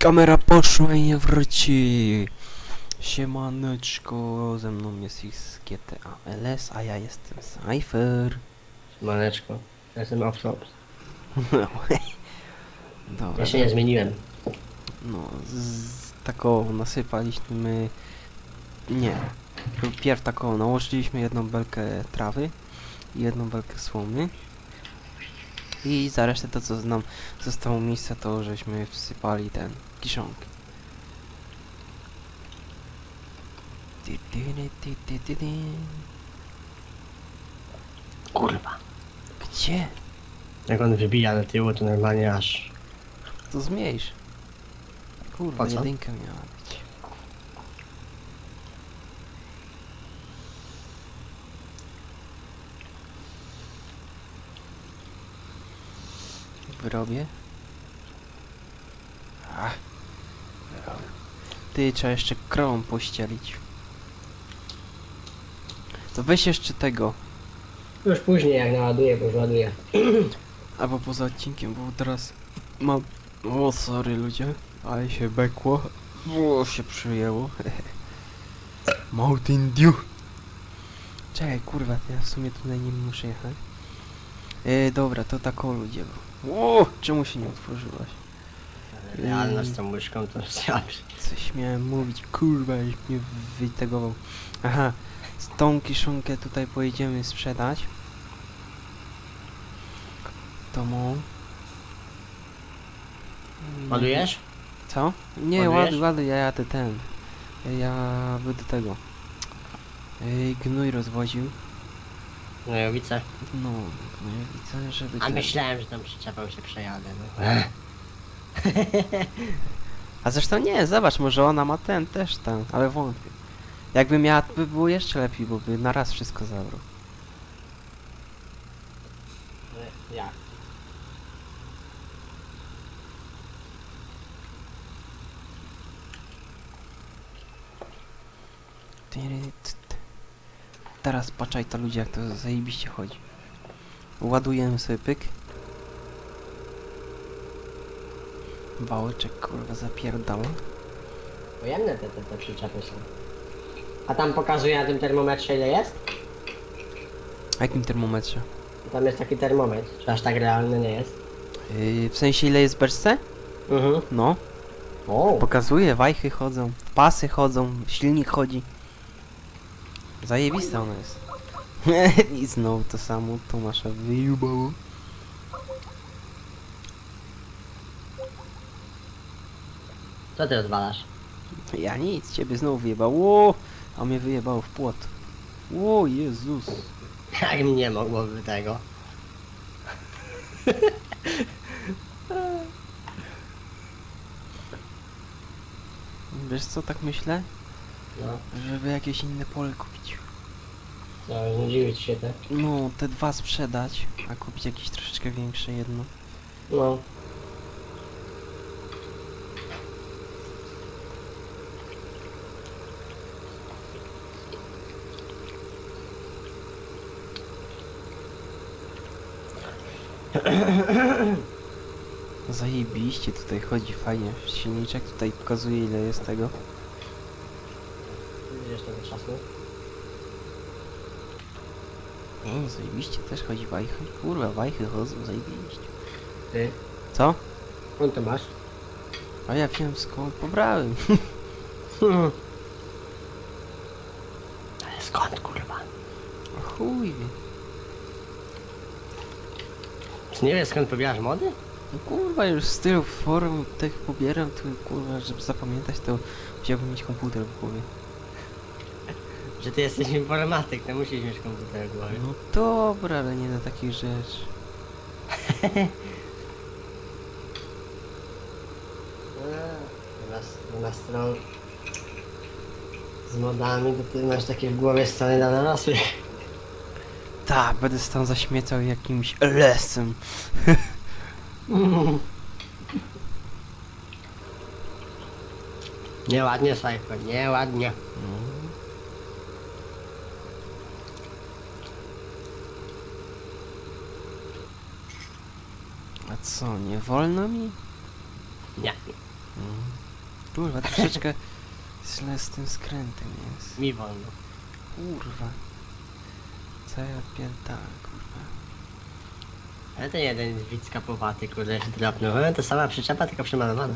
Kamera poszła i nie wróci. Siemaneczko, ze mną jest ich GTA LS, a ja jestem Cypher. Maneczko. Ja jestem off-top. Dobra, Ja się nie zmieniłem. no, z, taką nasypaliśmy, nie, pierw taką nałożyliśmy jedną belkę trawy i jedną belkę słomy. I za resztę to co nam zostało miejsce to żeśmy wsypali ten kiszonki. Kurwa. Gdzie? Jak on wybija na tyłu, to normalnie aż... To zmniejsz. Kurwa, Po co? jedynka miała być. Wyrobię. Ach. Ty, trzeba jeszcze krową pościelić. To weź jeszcze tego. Już później jak naładuję, bo już ładuję. Albo poza odcinkiem, bo teraz mam... O, sorry ludzie, ale się bekło. O, się przyjęło. Mountain Dew. Czekaj, kurwa, to ja w sumie tutaj nie muszę jechać. E, dobra, to tak o ludzie. O, czemu się nie otworzyłaś? Realna z tą łyżką to ja... Coś miałem mówić, kurwa, już mnie wytegował. Aha, z tą kiszonkę tutaj pojedziemy sprzedać. To mu. Ładujesz? Co? Nie, Ładujesz? ładuj, ładuj, ja jadę ten. Ja będę tego. Ej, gnój rozwoził. No ja widzę. No, gnojowice, żeby A ten- myślałem, że tam przyczepą się przejadę, no. A zresztą nie, zobacz, może ona ma ten też ten, ale wątpię. Jakby miała, by było jeszcze lepiej, bo by na raz wszystko zabrał. Ja. Tyry, t, t. Teraz patrzaj to ludzie, jak to zajebiście chodzi. Ładujemy sobie pyk. Wałeczek kurwa zapierdala. Pojemne te, te, te przyczepy są. A tam pokazuje na tym termometrze ile jest? A jakim termometrze? Tam jest taki termometr, czy aż tak realny nie jest? Yy, w sensie ile jest w beczce? Mhm. No, O, pokazuje, wajchy chodzą, pasy chodzą, silnik chodzi. Zajebista ona jest. I znowu to samo, Tomasza wyjubało. Co ty odwalasz? Ja nic, ciebie znowu wyjebało, Ło, a mnie wyjebało w płot. O Jezus. Jak mi nie mogłoby tego? Wiesz co, tak myślę? No, Żeby jakieś inne pole kupić. no znudziły ci się te. No, te dwa sprzedać, a kupić jakieś troszeczkę większe jedno. No. Zajebiście tutaj chodzi fajnie. Silniczek tutaj pokazuje ile jest tego. Widzisz tego czasu? O, zajebiście też chodzi wajchy. Kurwa, wajchy chodzą, zajebiście. Ty, Co? skąd to masz? A ja wiem skąd pobrałem. Ale skąd kurwa? Chuj wie. Czy nie wiesz skąd pobierasz mody? No kurwa, już z tylu form tych pobieram, to kurwa, żeby zapamiętać to chciałbym mieć komputer w głowie. Że ty jesteś informatyk, to musisz mieć komputer w głowie. No dobra, ale nie na takich rzeczy. Na, na stron z modami, to ty masz takie w głowie strony dla dorosłych. Tak, będę tam zaśmiecał jakimś lesem. Nieładnie, Sajko, nieładnie. A co, nie wolno mi? Nie. Mm. Kurwa, troszeczkę źle z tym skrętem jest. Mi wolno. Kurwa. Co ja kurwa. Ale ten jeden widz kapowaty, kurde, się drapnął. Ale to sama przyczepa, tylko przemalowana.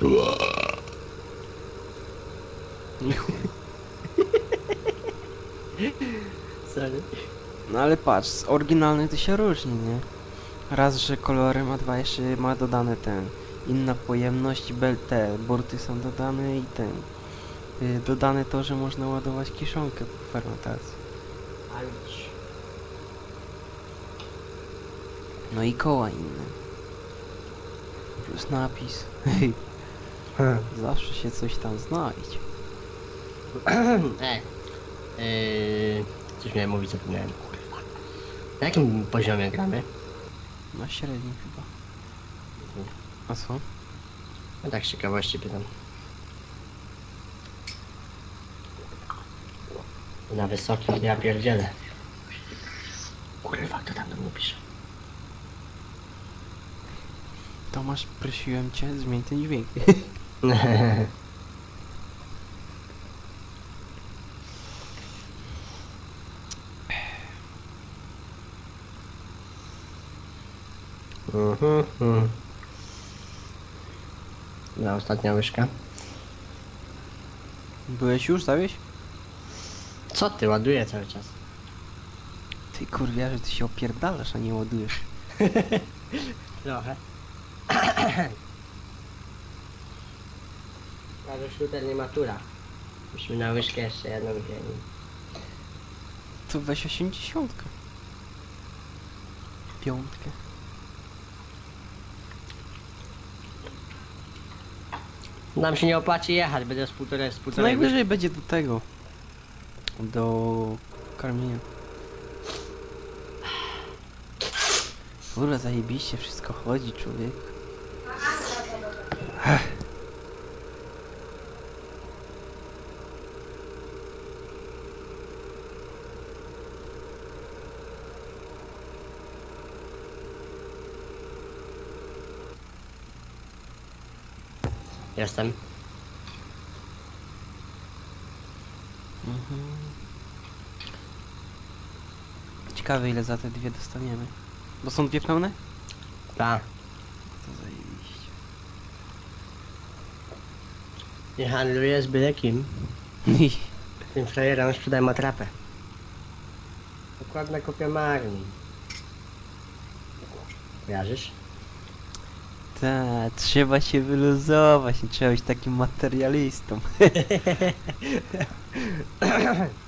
Sorry. No ale patrz, z oryginalnych to się różni, nie? Raz, że kolorem, a dwa jeszcze ma dodane ten. Inna pojemność, bel, te burty są dodane i ten. Y, dodane to, że można ładować kiszonkę po fermentacji. No i koła inne. Plus napis. Zawsze się coś tam znajdzie. Ej. Yy, coś miałem mówić, zapomniałem. Kurwa. Na jakim poziomie gramy? Na średnim chyba. A co? No tak z ciekawości pytam. Na wysokim ja pierdzielę. Kurwa, kto tam do mnie pisze? Tomasz, prosiłem cię, zmień ten dźwięk. Mhm, mhm. Na ostatnia łyżka. Byłeś już, zawieś? Co ty, ładuję cały czas. Ty kurwia, że ty się opierdalasz, a nie ładujesz. Trochę. Ale shooter nie matura. Musimy na łyżkę jeszcze jedną wzięli. To weź osiemdziesiątkę. Piątkę. Nam się nie opłaci jechać, będzie z półtorej, z To półtorej najwyżej będzie do tego. Do karmienia. Kurwa, zajebiście wszystko chodzi, człowiek. Jestem. Ciekawe ile za te dwie dostaniemy. Bo są dwie pełne? Ta. To zajebiście. Nie handluję z byle kim. Tym frajerom sprzedałem atrapę. Dokładna kopia Magni. Kojarzysz? Tak, trzeba się wyluzować, nie trzeba być takim materialistą.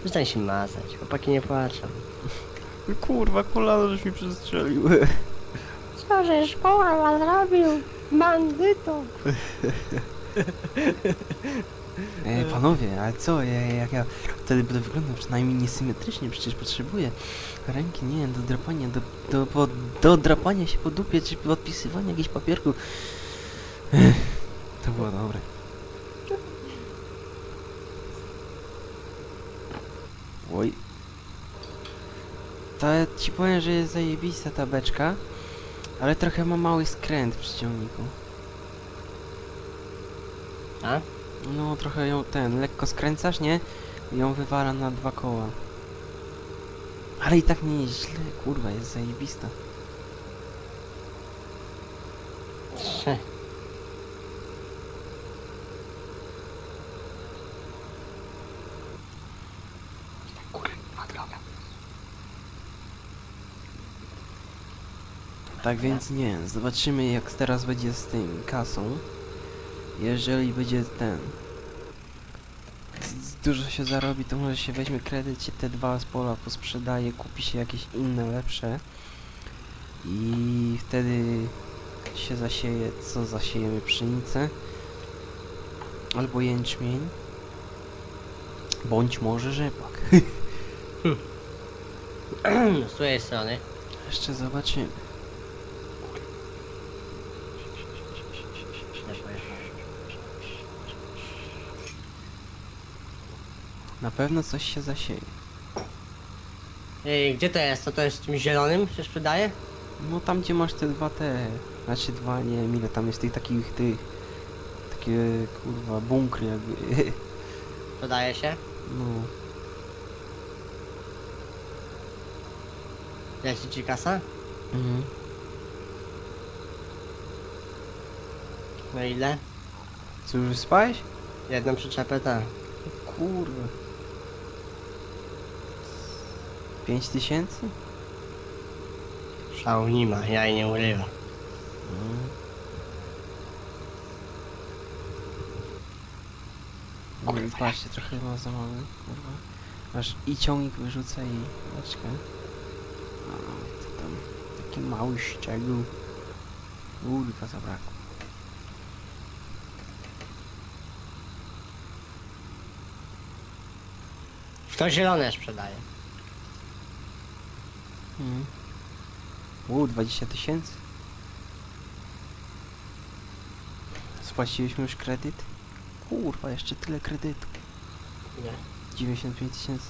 Przestań się mazać, chłopaki nie płaczą. Kurwa, kolano żeś mi przestrzelił. Co żeś kurwa zrobił? Bandyto! Ej, panowie, ale co, ja, jak ja wtedy będę wyglądał przynajmniej niesymetrycznie, przecież potrzebuję ręki, nie wiem, do drapania, do, do, po, do drapania się po dupie, czy podpisywania jakichś papierków. Ech, To było dobre. Oj. To ja ci powiem, że jest zajebista ta beczka, ale trochę ma mały skręt przy ciągniku. A? No, trochę ją ten, lekko skręcasz, nie? I ją wywala na dwa koła. Ale i tak nie jest źle, kurwa, jest zajebista. Tak więc nie, zobaczymy jak teraz będzie z tym kasą. Jeżeli będzie ten... Dużo się zarobi, to może się weźmie kredyt, te dwa z pola posprzedaje, kupi się jakieś inne, lepsze. I wtedy się zasieje, co zasiejemy pszenicę. Albo jęczmień. Bądź może rzepak. Z twojej strony. Jeszcze zobaczymy. Źle pojechałem. Na pewno coś się zasieje. Ej, gdzie to jest? Co to jest tym zielonym się sprzedaje? No tam gdzie masz te dwa te, znaczy dwa, nie wiem ile tam jest tych takich tych, takie kurwa bunkry jakby, Podaje się? no. Leci ci kasa? Mhm. No ile? Co już spałeś? Jedną przyczepę, tak. Kurwa. Pięć tysięcy? Szału nie ma, ja jej nie. No i patrzcie, trochę ma za mały, kurwa. Aż i ciągnik wyrzuca i beczkę. A, to tam taki mały szczegół. Kurwa, zabrakło. Kto zielone sprzedaje? Mhm. U, 20 tysięcy. Spłaciliśmy już kredyt? Kurwa, jeszcze tyle kredytu. Ile? 95 tysięcy.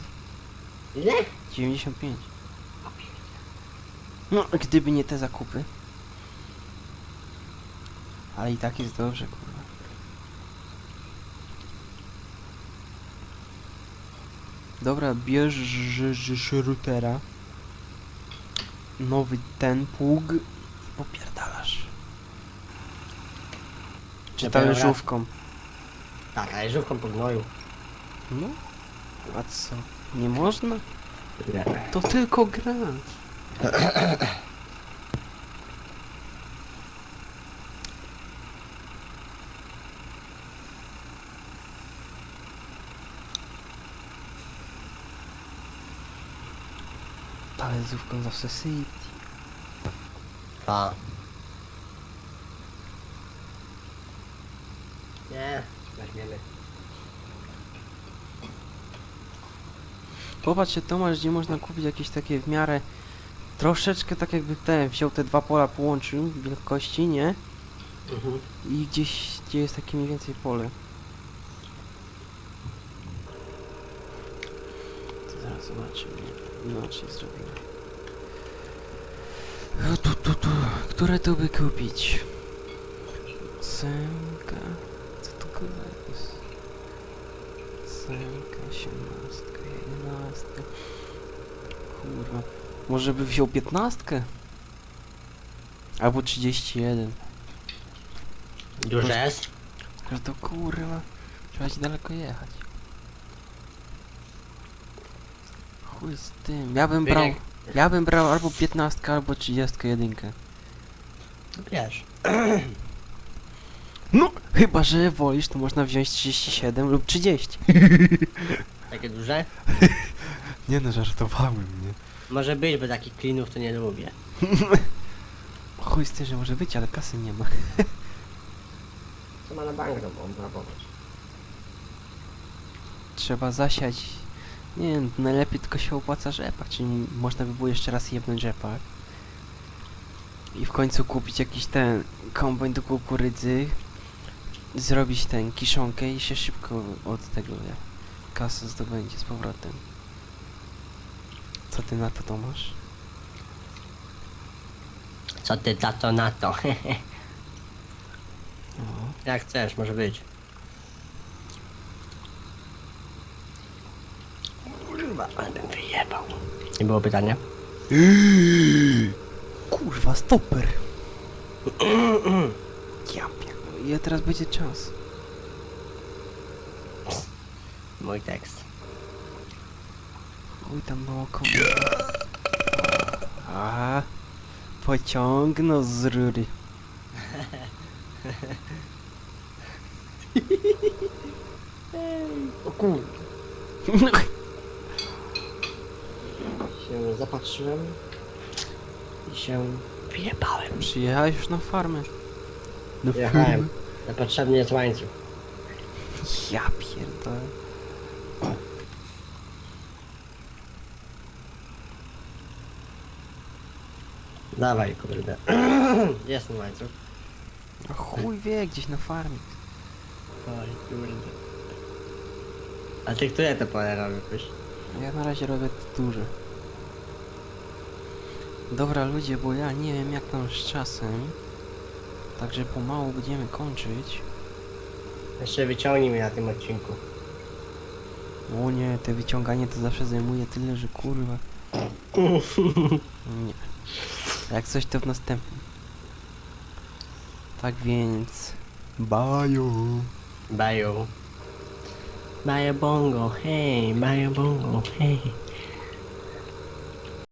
Ile? 95. No, gdyby nie te zakupy. Ale i tak jest dobrze, kurwa. Dobra, bierz routera. Nowy ten pług i popierdalasz. Czy raz. talerzówką? Tak, ale żółwką po gnoju. No. A co? Nie można? To tylko gra. Ale zówką zawsze sypie. A. Nie, weźmiemy. Popatrzcie Tomasz, gdzie można kupić jakieś takie w miarę troszeczkę tak jakby ten wziął te dwa pola połączył wielkości, nie? Mhm. I gdzieś gdzie jest takie mniej więcej pole. To zaraz zobaczymy. Inaczej zrobimy. Które to by kupić? Ósemka. Co tu kurwa jest? Ósemka, osiemnastka, jedenastka. Kurwa. Może by wziął piętnastkę? Albo 31. Duże jest? Że to kurwa, trzeba ci daleko jechać. Chuj z tym, ja bym brał, ja bym brał albo 15 albo 31. Wiesz. No, chyba że wolisz, to można wziąć 37 lub 30. Takie duże? Nie no, żartowałem, nie? Może być, bo takich klinów to nie lubię. Chuj z tym, że może być, ale kasy nie ma. Co ma na bank obrabować. Trzeba zasiać, nie wiem, najlepiej tylko się opłaca rzepak, czyli można by było jeszcze raz jebnąć rzepak. I w końcu kupić jakiś ten kombajn do kukurydzy, zrobić ten kiszonkę i się szybko od tego kasę zdobędzie z powrotem. Co ty na to Tomasz? Co ty tato na to? O. Jak chcesz, może być. Kurwa, ale bym wyjebał. Nie było pytania? Kurwa, stoper! Ja pierdolę, ile teraz będzie czas? Mój tekst. Chuj tam naokoło. A, pociągno z rury. O kur... się zapatrzyłem i się wyjebałem. Przyjechałeś już na farmę. No Jechałem. Na potrzebny jest łańcuch. Ja pierdolę. Dawaj, kurde. jest ten łańcuch. No chuj wie, gdzieś na farmie. Oj, kurde. A ty które te pole robisz? Ja na razie robię te duże. Dobra ludzie, bo ja nie wiem jak tam z czasem. Także pomału będziemy kończyć. Jeszcze wyciągnij mnie na tym odcinku. O nie, te wyciąganie to zawsze zajmuje tyle, że kurwa. Nie. Jak coś to w następnym. Tak więc... Baju. Bajo. Bajo bongo, hej, bajo bongo, hej.